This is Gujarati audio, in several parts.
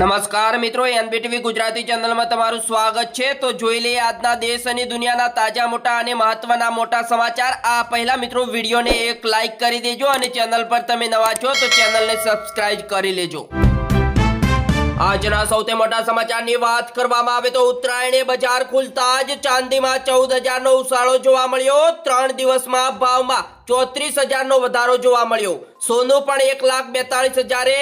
નમસ્કાર મિત્રો, એનબીટીવી ગુજરાતી ચેનલમાં તમારું સ્વાગત છે. તો જોઈ લઈએ આજના દેશ અને દુનિયાના તાજા મોટા અને મહત્વના મોટા સમાચાર. આ પહેલા મિત્રો, વિડીયોને એક લાઈક કરી દેજો અને ચેનલ પર તમે નવા છો તો ચેનલને સબસ્ક્રાઇબ કરી લેજો. આજના સૌથી મોટા સમાચારની વાત કરવામાં આવે તો ઉત્તરાયણે બજાર ખુલતા જ ચાંદીમાં ચૌદ હજારનો ઉછાળો જોવા મળ્યો. ત્રણ દિવસમાં ભાવમાં ચોત્રીસ હજારનો વધારો જોવા મળ્યો. સોનું પણ એક લાખ બેતાળીસ હજારે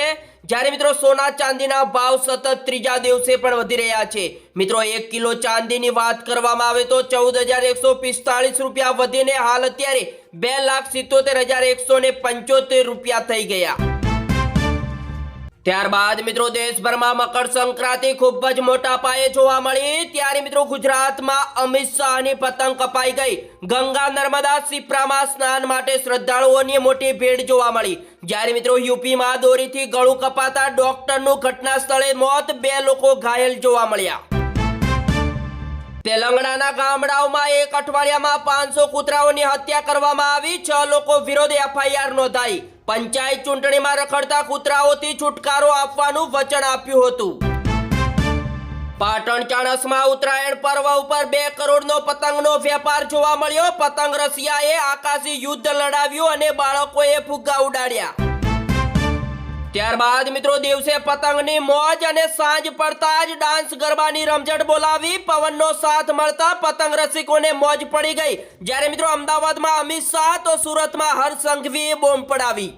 જ્યારે મિત્રો સોના ચાંદીના ભાવ સતત ત્રીજા દિવસે પણ વધી રહ્યા છે. મિત્રો, એક કિલો ચાંદીની વાત કરવામાં આવે તો ચૌદ હજાર એકસો પિસ્તાળીસ રૂપિયા વધીને હાલ અત્યારે બે લાખ સિત્તોતેર હજાર એકસો ને પંચોતેર રૂપિયા થઈ ગયા. ત્યારબાદ મિત્રો દેશભરમાં મકર સંક્રાંતિ ખૂબ જ મોટા પાયે જોવા મળી. ત્યારે મિત્રો ગુજરાતમાં અમિત શાહની પતંગ કપાઈ ગઈ. ગંગા નર્મદા સિપ્રામાં સ્નાન માટે શ્રદ્ધાળુઓની મોટી ભીડ જોવા મળી. જ્યારે મિત્રો યુપીમાં દોરીથી ગળું કપાતા ડોક્ટરનું ઘટના સ્થળે મોત બે લોકો ઘાયલ જોવા મળ્યા. તેલંગણાના ગામડાઓમાં એક અઠવાડિયામાં પાંચસો કૂતરાઓની હત્યા કરવામાં આવી. છ લોકો વિરોધ એફઆઈઆર નોંધાઈ. પંચાયત ચૂંટણીમાં રખડતા કૂતરાઓથી છુટકારો આપવાનું વચન આપ્યું હતું. પાટણ ચાણસમાં ઉત્તરાયણ પર્વ ઉપર બે કરોડનો પતંગનો વેપાર જોવા મળ્યો. પતંગ રશિયાએ આકાશી યુદ્ધ લડાવ્યું અને બાળકોએ ફુગ્ગા ઉડાડ્યા. ત્યારબાદ મિત્રો દિવસે પતંગની મોજ અને સાંજ પડતા જ ડાન્સ ગરબાની રમઝટ બોલાવી પવનનો સાથ મળતા પતંગ રસિકોને મોજ પડી ગઈ. જ્યારે મિત્રો અમદાવાદમાં અમિત શાહ તો સુરતમાં હર્ષ બોમ્બ પડાવી.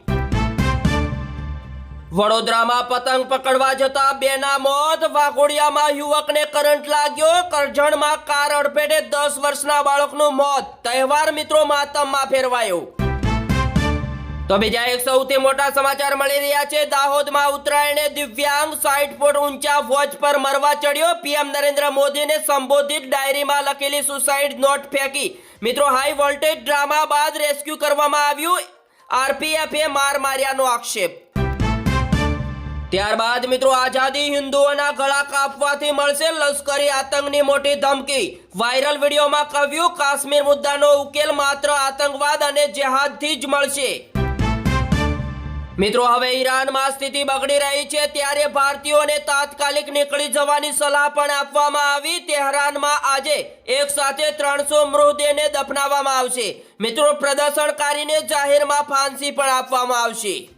વડોદરામાં પતંગ પકડવા જતા બેના મોત, વાઘોડિયામાં યુવકને કરંટ લાગ્યો, કરજણમાં કાર અડફેટે દસ વર્ષના બાળકનું મોત. તહેવાર મિત્રો માતમમાં ફેરવાયો. તો બીજા એક સૌથી મોટા સમાચાર મળી રહ્યા છે. દાહોદમાં ઉત્તરાયણે દિવ્યાંગ સાઈઠ ફૂટ ઊંચા વોચ પર મરવા ચડ્યો. પીએમ નરેન્દ્ર મોદીને સંબોધિત ડાયરીમાં લખેલી સુસાઇડ નોટ ફેંકી. મિત્રો, હાઈ વોલ્ટેજ ડ્રામા બાદ રેસ્ક્યુ કરવામાં આવ્યું. આરપીએફે માર માર્યાનો આક્ષેપ. ત્યારબાદ મિત્રો, આઝાદી હિન્દુઓના ગળા કાપવાથી મળશે લશ્કરી આતંકની મોટી ધમકી. વાયરલ વિડીયોમાં કહ્યું, કાશ્મીર મુદ્દાનો ઉકેલ માત્ર આતંકવાદ અને જેહાદથી જ મળશે. મિત્રો, હવે ઈરાનમાં સ્થિતિ બગડી રહી છે. ત્યારે ભારતીયોને તાત્કાલિક નીકળી જવાની સલાહ પણ આપવામાં આવી. તેહરાનમાં આજે એક સાથે ત્રણસો મૃતદેહને દફનાવવામાં આવશે. મિત્રો, પ્રદર્શનકારીને જાહેરમાં ફાંસી પણ આપવામાં આવશે.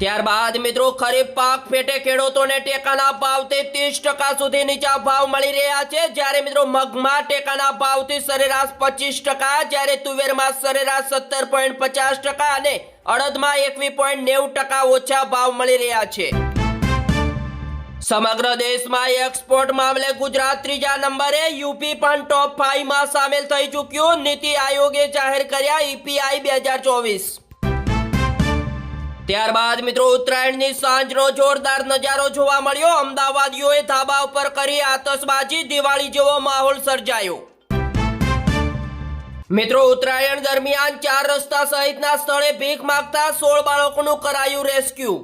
ત્યારબાદ મિત્રો ખરીફ પાક પેટે ખેડૂતોને ટેકાના ભાવથી ત્રીસ ટકા સુધી નીચા ભાવ મળી રહ્યા છે. જ્યારે મિત્રો મગમાં ટેકાના ભાવથી સરેરાશ પચીસ ટકા, જ્યારે તુવેરમાં સરેરાશ સત્તર પોઈન્ટ પચાસ ટકા અને અડદમાં એકવીસ પોઈન્ટ નેવું ટકા ઓછા ભાવ મળી રહ્યા છે. સમગ્ર દેશમાં એક્સપોર્ટ મામલે ગુજરાત ત્રીજા નંબરે, યુપી પણ ટોપ ફાઈવમાં સામેલ થઈ ચૂક્યું. નીતિ આયોગે જાહેર કર્યા ઈપીઆઈ બે હજાર ચોવીસ. ત્યારબાદ મિત્રો ઉત્તરાયણની સાંજનો જોરદાર નજારો જોવા મળ્યો. અમદાવાદીઓએ ધાબા ઉપર કરી આતશબાજી, દિવાળી જેવો માહોલ સર્જાયો. મિત્રો, ઉત્તરાયણ દરમિયાન ચાર રસ્તા સહિતના સ્થળે ભીખ માગતા સોળ બાળકોનું કરાયું રેસ્ક્યુ.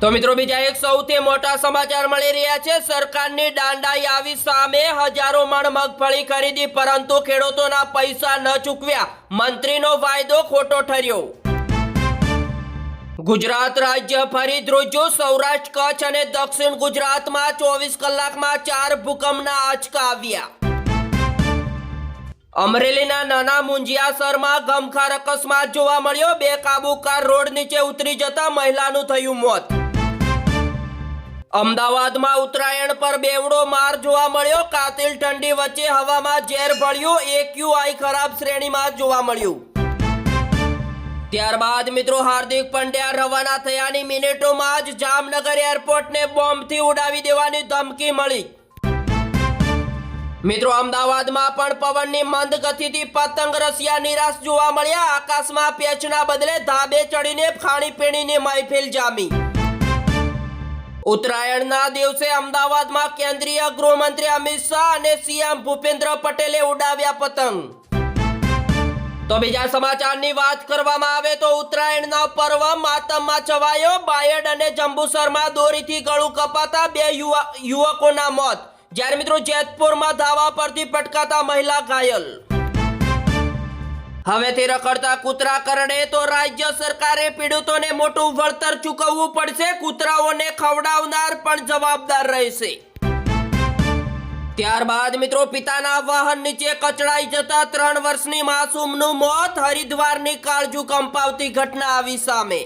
તો મિત્રો, બીજા એક સૌથી મોટા સમાચાર મળી રહ્યા છે. સરકારની દાંડાઈ આવી સામે હજારો મણ મગફળી ખરીદી, પરંતુ ખેડૂતોના પૈસા ન ચૂકવ્યા. મંત્રીનો વાયદો ખોટો ઠર્યો. ગુજરાત રાજ્ય ફરી ધ્રુજ્યું સૌરાષ્ટ્ર, કચ્છ અને દક્ષિણ ગુજરાતમાં ચોવીસ કલાકમાં ચાર ભૂકંપના આંચકા આવ્યા. અમરેલીના નાના મુંજિયાસરમાં ગમખાર અકસ્માત જોવા મળ્યો. બે કાબુ કાર રોડ નીચે ઉતરી જતા મહિલાનું થયું મોત. અમદાવાદમાં ઉત્તરાયણ પર બેવડો માર જોવા મળ્યો. કાતિલ ઠંડી વચ્ચે હવામાં ઝેર ભળ્યું. એક્યુઆઈ ખરાબ શ્રેણીમાં જોવા મળ્યું. ત્યારબાદ મિત્રો હાર્દિક પંડ્યા રવાના થયાની મિનિટોમાં જ જામનગર એરપોર્ટને બોમ્બથી ઉડાવી દેવાની ધમકી મળી. મિત્રો અમદાવાદમાં પણ પવનની મંદ ગતિથી પતંગ રસિયા નિરાશ જોવા મળ્યા. આકાશમાં પેચના બદલે ધાબે ચડીને ખાણીપીણીની મહેફિલ જામી. ઉત્તરાયણના દિવસે અમદાવાદમાં કેન્દ્રીય ગૃહમંત્રી અમિત શાહ અને સીએમ ભૂપેન્દ્ર પટેલે ઉડાવ્યા પતંગ. તો બીજા સમાચારની વાત કરવામાં આવે તો ઉત્તરાયણના પર્વ માતમમાં છવાયો બાયડ અને જંબુસરમાં દોરીથી ગળું કપાતા બે યુવા યુવકોના મોત. જ્યારે મિત્રો જેતપુરમાં ધાવા પરથી પટકાતા મહિલા ઘાયલ. હવેથી રખડતા કૂતરા કરડે તો રાજ્ય સરકારે પીડિતોને મોટું વળતર ચૂકવવું પડશે. કૂતરાઓને ખવડાવનાર પણ જવાબદાર રહેશે. ત્યારબાદ મિત્રો, પિતાના વાહન નીચે કચડાઈ જતા ત્રણ વર્ષની માસૂમનું મોત હરિદ્વારની કાળજુ કંપાવતી ઘટના આવી સામે.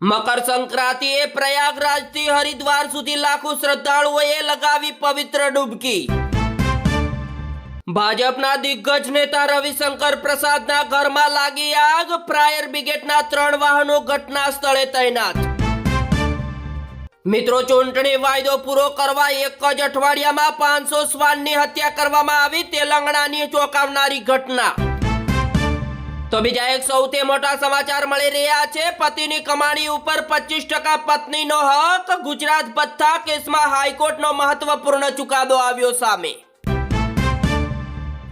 મકર સંક્રાંતિએ પ્રયાગરાજથી હરિદ્વાર સુધી લાખો શ્રદ્ધાળુઓએ લગાવી પવિત્ર ડૂબકી. ભાજપના દિગ્ગજ નેતા રવિશંકર પ્રસાદના ઘરમાં લાગી આગ, ફાયર બ્રિગેડના ત્રણ વાહનો ઘટના સ્થળે તૈનાત. મિત્રો, ચૂંટણી વાયદો પૂરો કરવા એક જ અઠવાડિયામાં પાંચસો શ્વાનની હત્યા કરવામાં આવી તેલંગણાની ચોંકાવનારી ઘટના. તો બીજા એક સૌથી મોટા સમાચાર મળી રહ્યા છે. પતિની કમાણી ઉપર પચીસ ટકા પત્નીનો હક. ગુજરાત ભથ્થા કેસમાં હાઈકોર્ટનો મહત્વપૂર્ણ ચુકાદો આવ્યો સામે.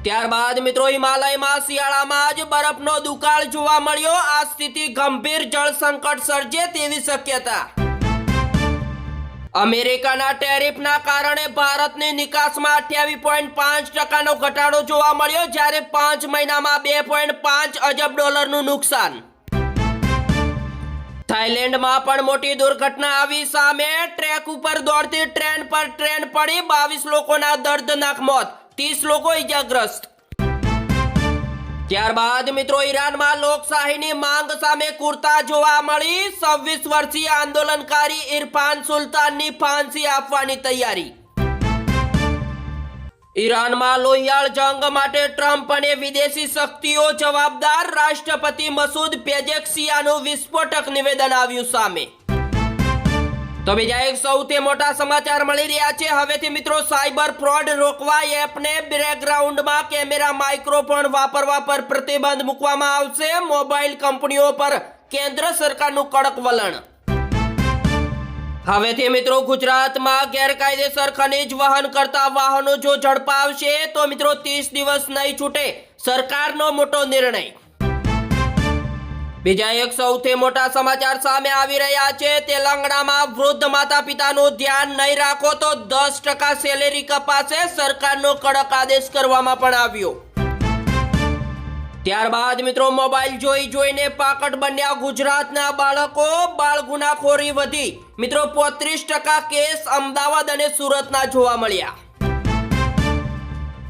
ત્યારબાદ મિત્રો, હિમાલયમાં શિયાળામાં જ બરફનો દુકાળ જોવા મળ્યો. આ સ્થિતિ ગંભીર જળ સંકટ સર્જે તેવી શક્યતા. અમેરિકાના ટેરિફના કારણે ભારતની નિકાસમાં અઠ્યાવીસ પોઈન્ટ પાંચ ટકાનો ઘટાડો જોવા મળ્યો, જ્યારે પાંચ મહિનામાં બે પોઈન્ટ પાંચ અજબ ડોલરનું નુકસાન. થાઈલેન્ડમાં પણ મોટી દુર્ઘટના આવી સામે ટ્રેક ઉપર દોડતી ટ્રેન પર ટ્રેન પડી, બાવીસ લોકોના દર્દનાક મોત, ત્રીસ લોકો ઇજાગ્રસ્ત ત્યારબાદ મિત્રો ઈરાનમાં લોકશાહીની માંગ સામે કુર્તા જોવા મળી. છવ્વીસ વર્ષીય આંદોલનકારી ઇરફાન સુલતાનની ફાંસી આપવાની તૈયારી. ઈરાનમાં લોહિયાળ જંગ માટે ટ્રમ્પ અને વિદેશી શક્તિઓ જવાબદાર રાષ્ટ્રપતિ મસૂદ પેજેક્સિયાનું વિસ્ફોટક નિવેદન આવ્યું સામે. તો બીજા એક સૌથી મોટા સમાચાર મળી રહ્યા છે. હવેથી મિત્રો સાયબર ફ્રોડ રોકવા એપને બેકગ્રાઉન્ડમાં કેમેરા માઇક્રોફોન વાપરવા પર પ્રતિબંધ મૂકવામાં આવશે. મોબાઈલ કંપનીઓ પર કેન્દ્ર સરકારનું કડક વલણ. હવેથી મિત્રો ગુજરાતમાં ગેરકાયદેસર ખનીજ વહન કરતા વાહનો જો ઝડપાવશે તો મિત્રો ત્રીસ દિવસ નહીં છૂટે. સરકારનો મોટો નિર્ણય. બીજા એક સૌથી મોટા સમાચાર સામે આવી રહ્યા છે. તેલંગણામાં વૃદ્ધ માતા પિતાનું ધ્યાન નહીં રાખો તો દસ ટકા સેલેરી કપાશે. સરકારનો કડક આદેશ કરવામાં પણ આવ્યો. ત્યારબાદ મિત્રો, મોબાઈલ જોઈ જોઈને પાકટ બન્યા ગુજરાતના બાળકો. બાળ ગુનાખોરી વધી. મિત્રો, પોત્રીસ ટકા કેસ અમદાવાદ અને સુરતના જોવા મળ્યા.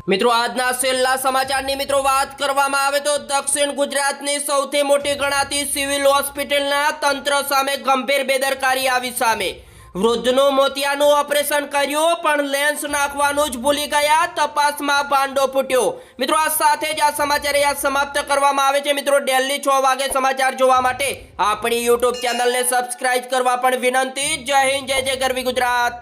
મિત્રો, આજના છેલ્લા સમાચારની મિત્રો વાત કરવામાં આવે તો દક્ષિણ ગુજરાતની સૌથી મોટી ગણાતી સિવિલ હોસ્પિટલના તંત્ર સામે ગંભીર બેદરકારી આવી સામે. વૃદ્ધનું મોતિયાનું ઓપરેશન કર્યું, પણ લેન્સ નાખવાનું જ ભૂલી ગયા, તપાસમાં ભાંડો ફૂટ્યો. મિત્રો, આ સાથે જ આ સમાચાર યાદ સમાપ્ત કરવામાં આવે છે. મિત્રો, ડેલી છ વાગે સમાચાર જોવા માટે આપણી યુટ્યુબ ચેનલને સબસ્ક્રાઇબ કરવા પણ વિનંતી. જય હિન્દ, જય જય ગરવી ગુજરાત.